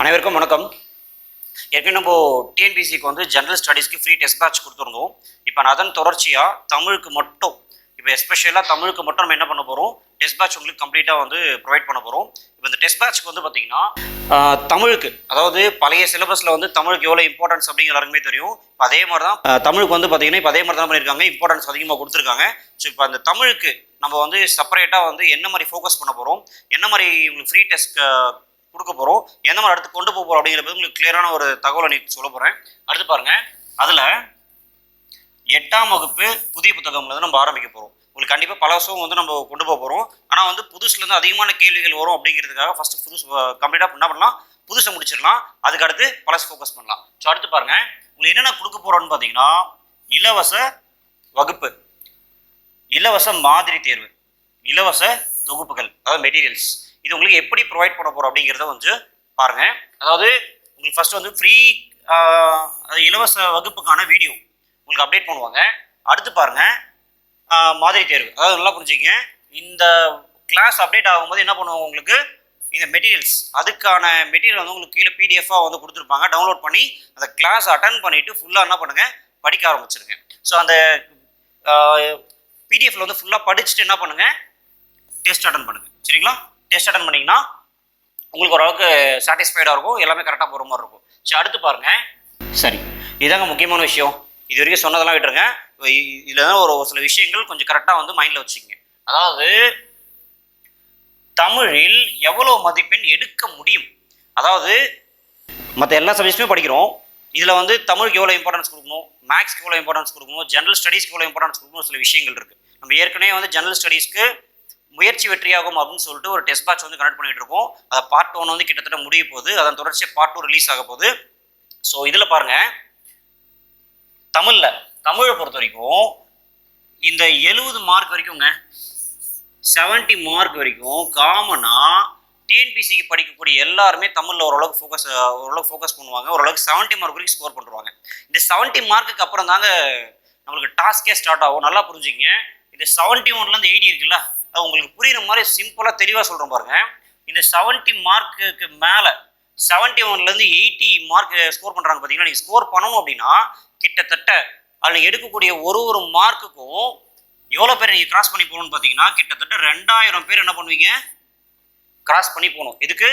அனைவருக்கும் வணக்கம். ஏற்கனவே நம்ம டிஎன்பிசிக்கு வந்து ஜென்ரல் ஸ்டடீஸ்க்கு ஃப்ரீ டெஸ்ட் பேட்ச் கொடுத்துருந்தோம். இப்போ நான் அதன் தொடர்ச்சியாக தமிழுக்கு மட்டும் இப்போ எஸ்பெஷலாக தமிழுக்கு மட்டும் நம்ம என்ன பண்ண போகிறோம் டெஸ்ட் பேட்ச் உங்களுக்கு கம்ப்ளீட்டாக வந்து ப்ரொவைட் பண்ண போகிறோம் இப்போ இந்த டெஸ்ட் பேட்ச்க்கு வந்து பார்த்தீங்கன்னா தமிழுக்கு அதாவது பழைய சிலபஸில் வந்து தமிழுக்கு எவ்வளோ இம்பார்ட்டன்ஸ் அப்படிங்கிற எல்லாருக்குமே தெரியும். இப்போ அதே மாதிரி தான் தமிழுக்கு வந்து பார்த்தீங்கன்னா இப்போ அதே மாதிரி தான் பண்ணியிருக்காங்க இம்பார்ட்டன்ஸ் அதிகமாக கொடுத்துருக்காங்க. ஸோ இப்போ அந்த தமிழுக்கு நம்ம வந்து செப்பரேட்டாக வந்து என்ன மாதிரி ஃபோக்கஸ் பண்ண போகிறோம் என்ன மாதிரி உங்களுக்கு ஃப்ரீ டெஸ்ட் கொடுக்க போகிறோம் எந்த மாதிரி அடுத்து கொண்டு போக போகிறோம் அப்படிங்கிறது உங்களுக்கு கிளியரான ஒரு தகவலை நீ சொல்ல போகிறேன் அடுத்து பாருங்கள் அதில் எட்டாம் வகுப்பு புதிய புத்தகம்ல இருந்து நம்ம ஆரம்பிக்க போகிறோம் உங்களுக்கு கண்டிப்பாக பல வருஷம் வந்து நம்ம கொண்டு போக போகிறோம் ஆனால் வந்து புதுசுலேருந்து அதிகமான கேள்விகள் வரும் அப்படிங்கிறதுக்காக ஃபஸ்ட்டு புதுசு கம்ப்ளீட்டாக என்ன பண்ணலாம்? புதுசை முடிச்சிடலாம். அதுக்கு அடுத்து பழசு ஃபோக்கஸ் பண்ணலாம். ஸோ அடுத்து பாருங்க. உங்களுக்கு என்னென்ன கொடுக்க போகிறோன்னு பார்த்தீங்கன்னா இலவச வகுப்பு இலவச மாதிரி தேர்வு இலவச தொகுப்புகள் அதாவது மெட்டீரியல்ஸ் இது உங்களுக்கு எப்படி ப்ரொவைட் பண்ண போகிறோம் அப்படிங்கிறத வந்து பாருங்க. அதாவது உங்களுக்கு ஃபர்ஸ்ட் வந்து ஃப்ரீ இலவச வகுப்புக்கான வீடியோ உங்களுக்கு அப்டேட் பண்ணுவாங்க. அடுத்து பாருங்க மாதிரி தேர்வு. அதாவது நல்லா புரிஞ்சுங்க இந்த கிளாஸ் அப்டேட் ஆகும்போது என்ன பண்ணுவாங்க உங்களுக்கு? இந்த மெட்டீரியல்ஸ் அதுக்கான மெட்டீரியல் வந்து உங்களுக்கு கீழே பிடிஎஃபாக வந்து கொடுத்துருப்பாங்க. டவுன்லோட் பண்ணி அந்த கிளாஸ் அட்டன் பண்ணிட்டு ஃபுல்லாக என்ன பண்ணுங்கள் படிக்க ஆரம்பிச்சிருங்க. ஸோ அந்த பிடிஎஃப்ல வந்து ஃபுல்லாக படிச்சுட்டு என்ன பண்ணுங்கள் டெஸ்ட் அட்டன் பண்ணுங்கள் சரிங்களா? டெஸ்ட் அட்டன் பண்ணீங்கன்னா உங்களுக்கு ஓரளவுக்கு சாட்டிஸ்ஃபைடாக இருக்கும். எல்லாமே கரெக்டாக போகிற மாதிரி இருக்கும். ஸோ அடுத்து பாருங்கள் சரி இதாங்க முக்கியமான விஷயம். இது வரைக்கும் சொன்னதெல்லாம் விட்டுருங்க. இதில் தான் ஒரு ஒரு சில விஷயங்கள் கொஞ்சம் கரெக்டாக வந்து மைண்டில் வச்சுக்கோங்க. அதாவது தமிழில் எவ்வளோ மதிப்பெண் எடுக்க முடியும்? அதாவது மற்ற எல்லா சப்ஜெக்ட்ஸுமே படிக்கிறோம். இதில் வந்து தமிழுக்கு எவ்வளோ இம்பார்ட்டன்ஸ் கொடுக்கணும்? மேக்ஸ்க்கு எவ்வளோ இம்பார்ட்டன்ஸ் கொடுக்கணும்? ஜென்ரல் ஸ்டடீஸ்க்கு எவ்வளோ இம்பார்ட்டன்ஸ் கொடுக்கணும்? சில விஷயங்கள் இருக்குது நம்ம ஏற்கனவே வந்து ஜென்ரல் ஸ்டடீஸ்க்கு முயற்சி வெற்றியாகும் அப்படின்னு சொல்லிட்டு ஒரு டெஸ்ட் பேட்ச் வந்து கனெக்ட் பண்ணிட்டு இருக்கோம். அதை பார்ட் ஒன் வந்து கிட்டத்தட்ட முடிய போகுது. அதன் தொடர்ச்சியாக பார்ட் டூ ரிலீஸ் ஆக போகுது. ஸோ இதில் பாருங்கள் தமிழில் தமிழை பொறுத்த வரைக்கும் இந்த எழுபது மார்க் வரைக்கும்ங்க 70 மார்க் வரைக்கும் காமனாக டிஎன்பிசிக்கு படிக்கக்கூடிய எல்லாருமே தமிழில் ஓரளவுக்கு ஃபோக்கஸ் ஓரளவுக்கு ஃபோக்கஸ் பண்ணுவாங்க. ஓரளவுக்கு 70 மார்க் வரைக்கும் ஸ்கோர் பண்ணுவாங்க இந்த 70 மார்க்குக்கு அப்புறம் தாங்க நம்மளுக்கு டாஸ்கே ஸ்டார்ட் ஆகும். நல்லா புரிஞ்சுங்க இந்த 71 ஒன்லேருந்து எயிட்டி இருக்குல்ல அது உங்களுக்கு புரியுற மாதிரி சிம்பிளாக தெளிவாக சொல்கிறேன் பாருங்க. இந்த 70 மார்க்குக்கு மேலே 71 ஒன்லேருந்து எயிட்டி மார்க் ஸ்கோர் பண்ணுறாங்க பார்த்தீங்கன்னா நீங்கள் ஸ்கோர் பண்ணணும் அப்படின்னா கிட்டத்தட்ட அதில் எடுக்கக்கூடிய ஒரு ஒரு மார்க்குக்கும் எவ்வளோ பேர் நீங்கள் கிராஸ் பண்ணி போகணும்னு பார்த்தீங்கன்னா கிட்டத்தட்ட ரெண்டாயிரம் பேர் என்ன பண்ணுவீங்க? கிராஸ் பண்ணி போகணும். எதுக்கு?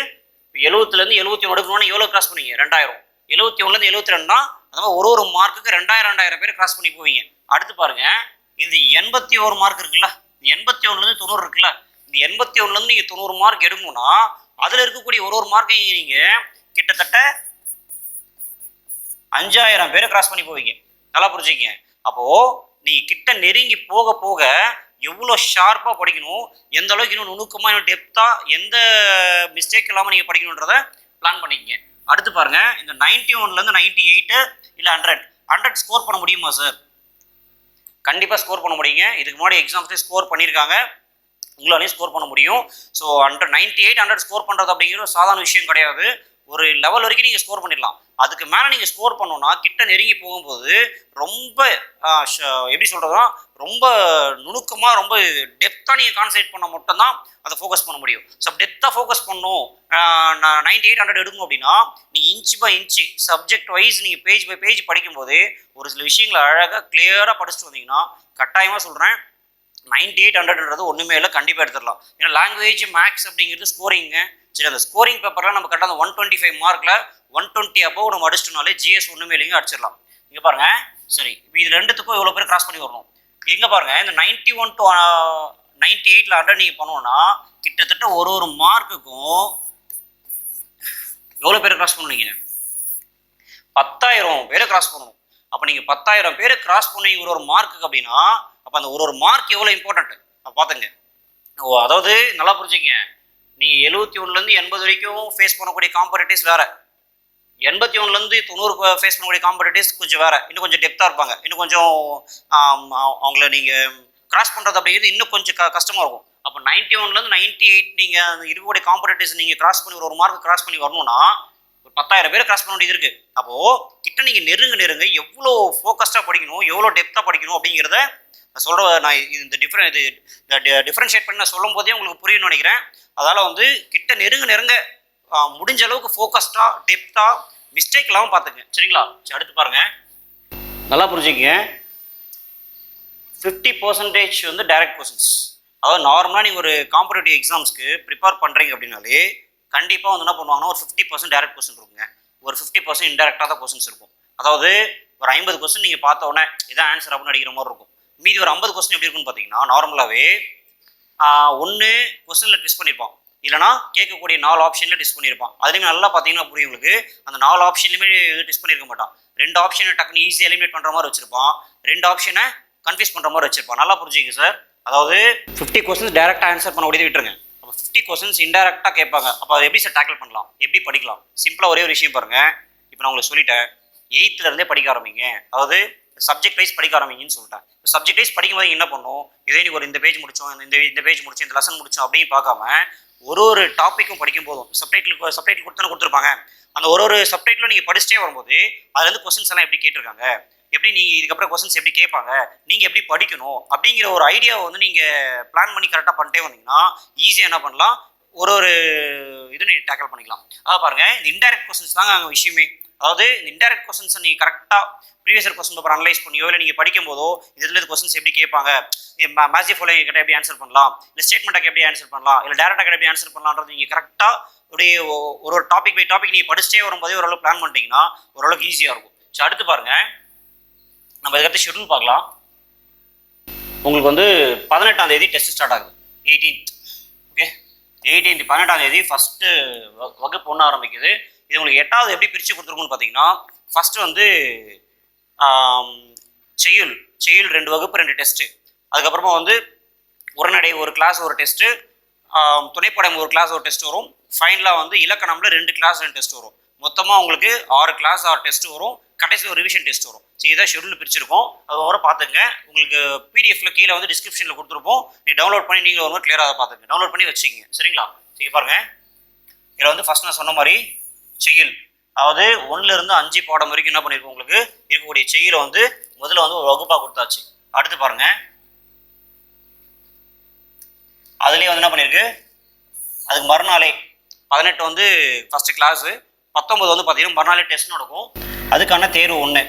எழுபத்துலேருந்து எழுபத்தி ஒன்று எடுக்கணும்னா எவ்வளோ கிராஸ் பண்ணுவீங்க? ரெண்டாயிரம். எழுபத்தி ஒன்றுலேருந்து எழுபத்தி ரெண்டுனா அந்த மாதிரி ஒரு ஒரு மார்க்குக்கு ரெண்டாயிரம் ரெண்டாயிரம் பேர் கிராஸ் பண்ணி போவீங்க. அடுத்து பாருங்க இந்த எண்பத்தி ஒரு மார்க் இருக்குல்ல? இந்த எண்பத்தி ஒன்றுலேருந்து தொண்ணூறு இருக்குல்ல? இந்த எண்பத்தி ஒன்றுலேருந்து நீங்கள் தொண்ணூறு மார்க் எடுக்கணும்னா அதில் இருக்கக்கூடிய ஒரு ஒரு மார்க்கையும் நீங்கள் கிட்டத்தட்ட அஞ்சாயிரம் பேரை கிராஸ் பண்ணி போவீங்க. நல்லா புரிஞ்சுக்கங்க. அப்போ நீ கிட்ட நெருங்கி போக போக எவ்வளோ ஷார்ப்பாக படிக்கணும் எந்த அளவுக்கு இன்னும் நுணுக்கமாக இன்னும் டெப்த்தாக எந்த மிஸ்டேக் இல்லாமல் நீங்கள் படிக்கணுன்றத பிளான் பண்ணிக்கங்க. அடுத்து பாருங்க இந்த நைன்டி ஒன்லேருந்து நைன்டி எயிட்டு இல்லை ஹண்ட்ரட் ஹண்ட்ரட் ஸ்கோர் பண்ண முடியுமா சார் கண்டிப்பாக ஸ்கோர் பண்ண முடியுங்க. இதுக்கு முன்னாடி எக்ஸாம்ஸ்லேயும் ஸ்கோர் பண்ணியிருக்காங்க. உங்களாலையும் ஸ்கோர் பண்ண முடியும். So hundred ninety eight hundred score பண்ணுறது அப்படிங்கிற சாதாரண விஷயம் கிடையாது. ஒரு லெவல் வரைக்கும் நீங்கள் ஸ்கோர் பண்ணிடலாம். அதுக்கு மேலே நீங்கள் ஸ்கோர் பண்ணோன்னா கிட்ட நெருங்கி போகும்போது ரொம்ப ஷ- எப்படி சொல்கிறதுனா ரொம்ப நுணுக்கமாக ரொம்ப டெப்த்தாக நீங்கள் கான்சன்ட்ரேட் பண்ண மட்டும்தான் அதை ஃபோக்கஸ் பண்ண முடியும். ஸோ டெப்த்தாக ஃபோக்கஸ் பண்ணும் நான் நைன்டி எயிட் ஹண்ட்ரட் எடுக்கணும் அப்படின்னா நீங்கள் inch by inch subject wise நீங்கள் பேஜ் பை பேஜ் படிக்கும்போது ஒரு சில விஷயங்களை அழகாக கிளியராக படிச்சுட்டு வந்தீங்கன்னா கட்டாயமாக சொல்கிறேன் நைன்டி எயிட் ஹண்ட்ரட்ன்றது ஒன்றுமே இல்லை கண்டிப்பாக எடுத்துடலாம். ஏன்னா லாங்குவேஜ் மேக்ஸ் அப்படிங்கிறது ஸ்கோரிங்க சரி அந்த ஸ்கோரிங் பேப்பர்லாம் நம்ம கரெக்டாக அந்த ஒன் டுவெண்ட்டி ஃபைவ் மார்க்கில் ஒன் டுவெண்ட்டி அபவ் நம்ம அடிச்சிட்டோம்னாலே ஜிஎஸ் ஒன்றுமே இல்லைங்க அடிச்சிடலாம். இங்கே பாருங்கள் சரி இப்போ இது ரெண்டுத்துக்கும் எவ்வளோ பேர் கிராஸ் பண்ணி வரணும். இங்கே பாருங்கள் இந்த நைன்ட்டி ஒன் டு நைன்ட்டி எயிட்டில் ஹண்ட்ரட் நீங்கள் பண்ணோன்னா கிட்டத்தட்ட ஒரு ஒரு மார்க்குக்கும் எவ்வளோ பேர் கிராஸ் பண்ணுவீங்க? பத்தாயிரம் பேரை கிராஸ் பண்ணணும். அப்போ நீங்கள் பத்தாயிரம் பேரை கிராஸ் பண்ணுவீங்க ஒரு ஒரு மார்க்குக்கு அப்படின்னா அப்போ அந்த ஒரு ஒரு மார்க் எவ்வளோ இம்பார்ட்டன்ட் பார்த்துங்க ஓ அதாவது நல்லா புரிஞ்சுக்கங்க. நீங்கள் எழுபத்தி ஒன்றுலேருந்து எண்பது வரைக்கும் ஃபேஸ் பண்ணக்கூடிய காம்படிட்டிவ்ஸ் வேறு. எண்பத்தி ஒன்றுலேருந்து தொண்ணூறு ஃபேஸ் பண்ணக்கூடிய காம்படிட்டிவ்ஸ் கொஞ்சம் வேறு. இன்னும் கொஞ்சம் டெப்த்தாக இருப்பாங்க. இன்னும் கொஞ்சம் அவ- அவங்கள நீங்கள் கிராஸ் பண்ணுறது அப்படிங்கிறது இன்னும் கொஞ்சம் க கஷ்டமாக இருக்கும். அப்போ நைன்ட்டி ஒன்லேருந்து நைன்ட்டி எயிட் நீங்கள் அந்த இருக்கக்கூடிய காம்படிட்டிவ்ஸ் நீங்கள் கிராஸ் பண்ணி ஒரு ஒரு மார்க் கிராஸ் பண்ணி வரணும்னா ஒரு பத்தாயிரம் பேர் கிராஸ் பண்ண வேண்டியது இருக்குது அப்போது கிட்ட நீங்கள் நெருங்க நெருங்க எவ்வளோ ஃபோக்கஸ்டாக படிக்கணும் எவ்வளோ டெப்த்தாக படிக்கணும் அப்படிங்கிறத சொல்கிற நான் இது- இந்த டிஃப்ரெண்ட் இது இந்த டிஃப்ரென்ஷியேட் பண்ணி நான் சொல்லும் போதே உங்களுக்கு புரியும்னு நினைக்கிறேன். அதால் வந்து கிட்ட நெருங்க நெருங்க முடிஞ்ச அளவுக்கு ஃபோக்கஸ்டாக டெப்த்தாக மிஸ்டேக் இல்லாமல் பார்த்துங்க சரிங்களா? சரி அடுத்து பாருங்க. நல்லா புரிஞ்சுக்கங்க. ஃபிஃப்டி பர்சன்டேஜ் வந்து டைரக்ட் கொஸ்டின்ஸ் அதாவது நார்மலாக நீங்கள் ஒரு காம்படேட்டிவ் எக்ஸாம்ஸ்க்கு ப்ரிப்பேர் பண்ணுறீங்க அப்படின்னாலே கண்டிப்பாக வந்து என்ன பண்ணுவாங்கன்னா ஒரு ஃபிஃப்டி பர்சன்ட் டைரக்ட் கொஸ்டின் இருக்குங்க. ஒரு ஃபிஃப்டி பர்சன்ட் இன்டெரக்டாக தான் கொஸ்டின்ஸ் இருக்கும். அதாவது ஒரு ஐம்பது கொஸ்டின் நீங்கள் பார்த்த உடனே இதான் ஆன்சர் அப்படின்னு அடிக்கிற மாதிரி இருக்கும். மீதி ஒரு ஐம்பது கொஸ்டின் எப்படி இருக்குன்னு பார்த்தீங்கன்னா நார்மலாகவே ஒன்று கொஸ்டினில் ட்விஸ்ட் பண்ணியிருப்பான் இல்லைனா கேட்கக்கூடிய நாலு ஆப்ஷனில் டெஸ்ட் பண்ணியிருப்பான் அதுலேயுமே நல்லா பார்த்தீங்கன்னா புரியும் உங்களுக்கு. அந்த நாலு ஆப்ஷன்லையுமே டெஸ்ட் பண்ணியிருக்க மாட்டான். ரெண்டு ஆப்ஷனை டக்குன்னு ஈஸியாக எலிமினேட் பண்ணுற மாதிரி வச்சிருப்பான். ரெண்டு ஆப்ஷனை கன்ஃபியூஸ் பண்ணுற மாதிரி வச்சிருப்பான். நல்லா புரிஞ்சுங்க சார் அதாவது ஃபிஃப்டி கொஸ்டின்ஸ் டேரெக்டாக ஆன்சர் பண்ண முடியாது விட்டுருங்க. அப்போ ஃபிஃப்டி கொஸ்டின்ஸ் இன்டெரக்டாக கேட்பாங்க. அப்போ அதை எப்படி சார் டேக்கிள் பண்ணலாம்? எப்படி படிக்கலாம்? சிம்பிளாக ஒரே ஒரு விஷயம் பாருங்கள் இப்போ நான் உங்களுக்கு சொல்லிட்டேன். எயித்துலேருந்தே படிக்க ஆரம்பிங்க. அதாவது சப்ஜெக்ட் வைஸ் படிக்க ஆரம்பிங்கன்னு சொல்லிட்டேன். சப்ஜெக்ட் வைஸ் படிக்கும்போது என்ன பண்ணும்? இதே நீ ஒரு இந்த பேஜ் முடிச்சோம் இந்த இந்த பேஜ் முடிச்சோம் இந்த லெசன் முடிச்சோம் அப்படின்னு பார்க்காம ஒரு ஒரு டாப்பிக்கும் படிக்கும் போதும் சப்டைட்டில் சப்டைட்டில் கொடுத்தானே கொடுத்துருப்பாங்க. அந்த ஒரு ஒரு சப்டைட்டிலும் நீங்கள் படிச்சுட்டே வரும்போது அதுலேருந்து கொஸ்டின்ஸ் எல்லாம் எப்படி கேட்டிருக்காங்க? எப்படி நீங்கள் இதுக்கப்புறம் கொஸ்டின்ஸ் எப்படி கேட்பாங்க? நீங்கள் எப்படி படிக்கணும்? அப்படிங்கிற ஒரு ஐடியாவை வந்து நீங்கள் பிளான் பண்ணி கரெக்டாக பண்ணிட்டே வந்தீங்கன்னா ஈஸியாக என்ன பண்ணலாம்? ஒரு ஒரு இது நீங்கள் டேக்கிள் பண்ணிக்கலாம். அதான் பாருங்கள் இந்த இன்டைரக்ட் கொஸ்டின்ஸ் தாங்க அங்கே விஷயமே. அதாவது இந்த இன்டெரக்ட் கொஸ்டின்ஸை நீங்கள் கரெக்டாக ப்ரீவியஸ் கொஸ்டின் பேப்பர் அனலைஸ் பண்ணியோ இல்லை நீங்கள் படிக்கும்போதோ இதில் இது கொஸ்டின்ஸ் எப்படி கேட்பாங்க? மேஜி ஃபாலோயிங் கிட்ட எப்படி ஆன்சர் பண்ணலாம்? இல்லை ஸ்டேட்மெண்ட்டாக எப்படி ஆன்சர் பண்ணலாம்? இல்லை டேரக்டாக எப்படி ஆன்சர் பண்ணலான்றது நீங்கள் கரெக்டாக அப்படியே ஒரு ஒரு டாபிக் பை டாபிக் நீங்கள் படிச்சிட்டே வரும்போதே ஓரளவு பிளான் பண்ணிட்டீங்கன்னா ஓரளவுக்கு ஈஸியாக இருக்கும். ஸோ அடுத்து பாருங்க. நம்ம இதுக்கடுத்து ஷெட்யூல் பார்க்கலாம். உங்களுக்கு வந்து பதினெட்டாம் தேதி டெஸ்ட் ஸ்டார்ட் ஆகுது. எயிட்டீன்த் ஓகே எயிட்டீன்த் பதினெட்டாம் தேதி ஃபஸ்ட்டு வகுப்பு ஒன்று ஆரம்பிக்குது. இது உங்களுக்கு எட்டாவது எப்படி பிரித்து கொடுத்துருக்குன்னு பார்த்தீங்கன்னா ஃபஸ்ட்டு வந்து செயல் செய்யுள் ரெண்டு வகுப்பு ரெண்டு டெஸ்ட்டு அதுக்கப்புறமா வந்து உரநடை ஒரு கிளாஸ் ஒரு டெஸ்ட்டு துணைப்படம் ஒரு கிளாஸ் ஒரு டெஸ்ட் வரும். ஃபைனலாக வந்து இலக்கணம்ல ரெண்டு கிளாஸ் ரெண்டு டெஸ்ட் வரும். மொத்தமாக உங்களுக்கு ஆறு கிளாஸ் ஆறு டெஸ்ட் வரும். கடைசியில் ஒரு ரிவிஷன் டெஸ்ட் வரும். ஸோ இதான் ஷெடியூல் பிரிச்சிருக்கோம். அதுக்கப்புறம் பார்த்துங்க உங்களுக்கு பிடிஎஃப்ல கீழே வந்து டிஸ்கிரிப்ஷனில் கொடுத்துருப்போம். நீ டவுன்லோட் பண்ணி நீங்கள் ஒரு மாதிரி கிளியராக பார்த்துங்க டவுன்லோட் பண்ணி வச்சுக்கிங்க. சரிங்களா? சரி பாருங்க. இதில் வந்து ஃபர்ஸ்ட் நான் சொன்ன மாதிரி செயல். அதாவது ஒண்ணுல இருந்து அஞ்சு பாடம் வரைக்கும் என்ன பண்ணியிருக்கோம் உங்களுக்கு? இருக்கக்கூடிய செய்யுளை வந்து முதல்ல வந்து ஒரு வகுப்பாக கொடுத்தாச்சு. அடுத்து பாருங்க. அதுலேயே வந்து என்ன பண்ணியிருக்கு அதுக்கு மறுநாளே பதினெட்டு வந்து ஃபஸ்ட்டு கிளாஸு பத்தொம்பது வந்து பார்த்தீங்கன்னா மறுநாளே டெஸ்ட் நடக்கும். அதுக்கான தேர்வு ஒன்று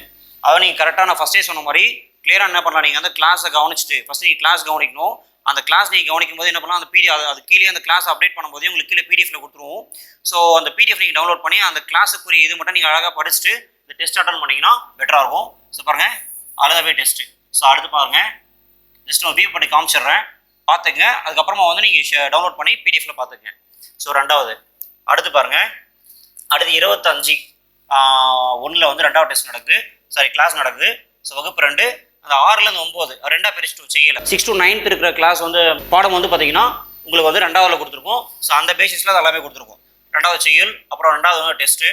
அதை நீங்கள் கரெக்டாக நான் ஃபஸ்ட்டே சொன்ன மாதிரி கிளியராக என்ன பண்ணலாம்? நீங்கள் அந்த கிளாஸை கவனிச்சுட்டு ஃபஸ்ட் நீங்கள் கிளாஸ் கவனிக்கணும். அந்த கிளாஸ் நீங்கள் கவனிக்கும் போது என்ன பண்ணலாம்? அந்த பிடி அது கீழே அந்த கிளாஸ் அப்டேட் பண்ணும்போது உங்களுக்கு கீழே பிடிஎஃப்ல கொடுத்துருவோம். ஸோ அந்த பிடிஎஃப் நீங்கள் டவுன்லோட் பண்ணி அந்த கிளாஸுக்குரிய இது மட்டும் நீங்கள் அழகாக படிச்சுட்டு இந்த டெஸ்ட் அட்டன் பண்ணிங்கன்னா பெட்டராக இருக்கும். ஸோ பாருங்கள் அழகாகவே டெஸ்ட்டு ஸோ அடுத்து பாருங்கள் ஜஸ்ட் நான் வியூ பண்ணி காமிச்சிடுறேன். பார்த்துங்க அதுக்கப்புறமா வந்து நீங்கள் டவுன்லோட் பண்ணி பிடிஎஃப்ல பார்த்துங்க ஸோ ரெண்டாவது அடுத்து பாருங்க அடுத்து இருபத்தஞ்சு ஒன்றில் வந்து ரெண்டாவது டெஸ்ட் நடக்குது. சாரி கிளாஸ் நடக்குது. ஸோ வகுப்பு ரெண்டு அந்த ஆறுலேருந்து ஒம்பது. ரெண்டாக பிரிச்சுட்டு செய்யலை. சிக்ஸ் டு நைன்த் இருக்கிற கிளாஸ் வந்து பாடம் வந்து பார்த்தீங்கன்னா உங்களுக்கு வந்து ரெண்டாவதில் கொடுத்துருக்கோம் ஸோ அந்த பேசிஸில் அது எல்லாமே கொடுத்துருக்கோம் ரெண்டாவது செய்யுள் அப்புறம் ரெண்டாவது வந்து டெஸ்ட்டு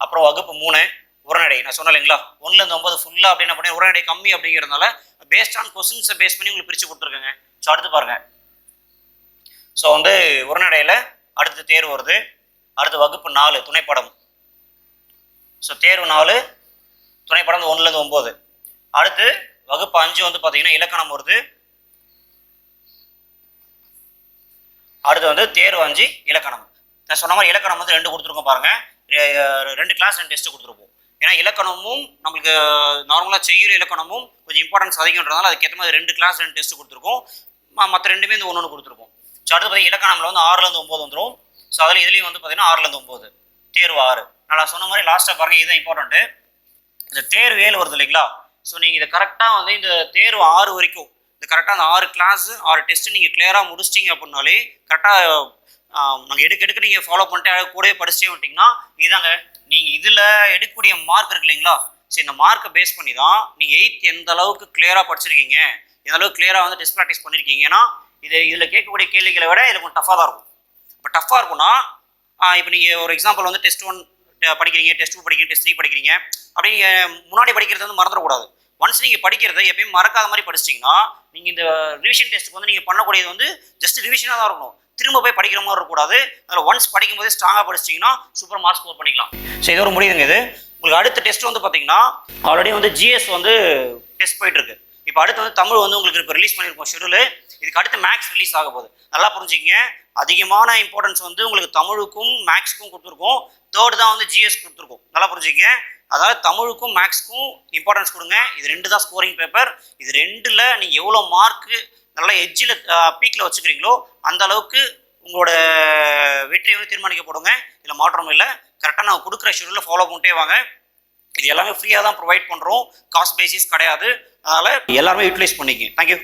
அப்புறம் வகுப்பு மூணு உரநடை. நான் சொன்னேன் இல்லைங்களா? ஒன்றுலேருந்து ஒம்பது ஃபுல்லாக அப்படி என்ன பண்ணி உரநடை கம்மி அப்படிங்கிறதுனால பேஸ்ட் ஆன் கொஸ்டின்ஸை பேஸ் பண்ணி உங்களுக்கு பிரித்து கொடுத்துருக்கேங்க. ஸோ அடுத்து பாருங்கள் ஸோ வந்து உரநடையில் அடுத்து தேர்வு வருது. அடுத்து வகுப்பு நாலு துணைப்படம் ஸோ தேர்வு நாலு துணைப்படம் ஒன்றுலேருந்து ஒம்பது. அடுத்து வகுப்பு அஞ்சு வந்து பார்த்தீங்கன்னா இலக்கணம் வருது. அடுத்து வந்து தேர்வு அஞ்சு இலக்கணம். நான் சொன்ன மாதிரி இலக்கணம் வந்து ரெண்டு கொடுத்துருக்கோம் பாருங்க. ரெண்டு கிளாஸ் ரெண்டு டெஸ்ட் கொடுத்துருப்போம். ஏன்னா இலக்கணமும் நம்மளுக்கு நார்மலாக செய்யுற இலக்கணமும் கொஞ்சம் இம்பார்ட்டன்ஸ் அதிகன்றதால அதுக்கேற்ற மாதிரி ரெண்டு கிளாஸ் ரெண்டு டெஸ்ட் கொடுத்துருக்கோம். மற்ற ரெண்டுமே வந்து ஒன்று ஒன்று கொடுத்துருப்போம். ஸோ அடுத்து பார்த்தீங்கன்னா இலக்கணம்ல வந்து ஆறுலேருந்து ஒம்பது வந்துடும் ஸோ அதில் இதுலேயும் வந்து பார்த்தீங்கன்னா ஆறுலேருந்து ஒம்பது தேர்வு ஆறு. நான் சொன்ன மாதிரி லாஸ்ட்டாக பாருங்கள் இதுதான் இம்பார்ட்டன்ட்டு இந்த தேர்வு ஏழு வருது இல்லைங்களா? ஸோ நீங்கள் இதை கரெக்டாக வந்து இந்த தேர்வு ஆறு வரைக்கும் இந்த கரெக்டாக அந்த ஆறு கிளாஸு ஆறு டெஸ்ட்டு நீங்கள் கிளியராக முடிச்சிட்டிங்க அப்படின்னாலே கரெக்டாக நாங்கள் எடுக்க எடுக்க நீங்கள் ஃபாலோ பண்ணிட்டு கூடவே படிச்சே வந்துட்டிங்கன்னா இதாங்க நீங்கள் இதில் எடுக்கக்கூடிய மார்க் இருக்கு இல்லைங்களா? ஸோ இந்த மார்க்கை பேஸ் பண்ணி தான் நீங்கள் எயித் எந்த அளவுக்கு கிளியராக படிச்சிருக்கீங்க எந்த அளவுக்கு கிளியராக வந்து டெஸ்ட் ப்ராக்டிஸ் பண்ணியிருக்கீங்கன்னா இது இதில் கேட்கக்கூடிய கேள்விகளை விட இதில் கொஞ்சம் டஃப்பாக தான் இருக்கும். இப்போ டஃப்பாக இருக்கும்னா இப்போ நீங்கள் ஒரு எக்ஸாம்பிள் வந்து டெஸ்ட் ஒன் படிக்கிறீங்க டெஸ்ட் டூ படிக்கிறீங்க டெஸ்ட் த்ரீ படிக்கிறீங்க அப்படி நீங்கள் முன்னாடி படிக்கிறது வந்து மறந்துடக்கூடாது. ஒன்ஸ் நீங்கள் படிக்கிறத எப்பயும் மறக்காத மாதிரி படிச்சிட்டிங்கன்னா நீங்கள் இந்த ரிவிஷன் டெஸ்ட்டுக்கு வந்து நீங்கள் பண்ணக்கூடியது வந்து ஜஸ்ட் ரிவிஷனாக தான் இருக்கணும். திரும்ப போய் படிக்கிற மாதிரி இருக்கக்கூடாது. அதில் ஒன்ஸ் படிக்கும்போது ஸ்ட்ராங்காக படிச்சிட்டிங்கன்னா சூப்பர் மார்க் ஸ்கோர் பண்ணிக்கலாம். ஸோ இது ஒரு முடியுதுங்க இது. உங்களுக்கு அடுத்த டெஸ்ட் வந்து பார்த்தீங்கன்னா ஆல்ரெடி வந்து ஜிஎஸ் வந்து டெஸ்ட் போயிட்டுருக்கு இப்போ அடுத்து வந்து தமிழ் வந்து உங்களுக்கு இப்போ ரிலீஸ் பண்ணியிருக்கோம் ஷெடியூல் இதுக்கு அடுத்து மேக்ஸ் ரிலீஸ் ஆக போகுது. நல்லா புரிஞ்சுக்கிங்க. அதிகமான இம்பார்ட்டன்ஸ் வந்து உங்களுக்கு தமிழுக்கும் மேக்ஸுக்கும் கொடுத்துருக்கோம். தேர்ட் தான் வந்து ஜிஎஸ் கொடுத்துருக்கோம். நல்லா புரிஞ்சுக்கிங்க. அதாவது தமிழுக்கும் மேக்ஸ்க்கும் இம்பார்ட்டன்ஸ் கொடுங்க. இது ரெண்டு தான் ஸ்கோரிங் பேப்பர் இது ரெண்டில் நீங்கள் எவ்வளோ மார்க்கு நல்லா எஜ்ஜில் பீக்கில் வச்சுக்கிறீங்களோ அந்த அளவுக்கு உங்களோட வெற்றியை வந்து தீர்மானிக்கப்படுங்க இதில் மாற்றம் இல்லை. கரெக்டாக நான் கொடுக்குற ஷெடியூலில் ஃபாலோ பண்ணிட்டே வாங்க. இது எல்லாமே ஃப்ரீயாக தான் ப்ரொவைட் பண்ணுறோம் காஸ்ட் பேசிஸ் கிடையாது. அதனால் எல்லாருமே யூட்டிலைஸ் பண்ணிக்கங்க. தேங்க்யூ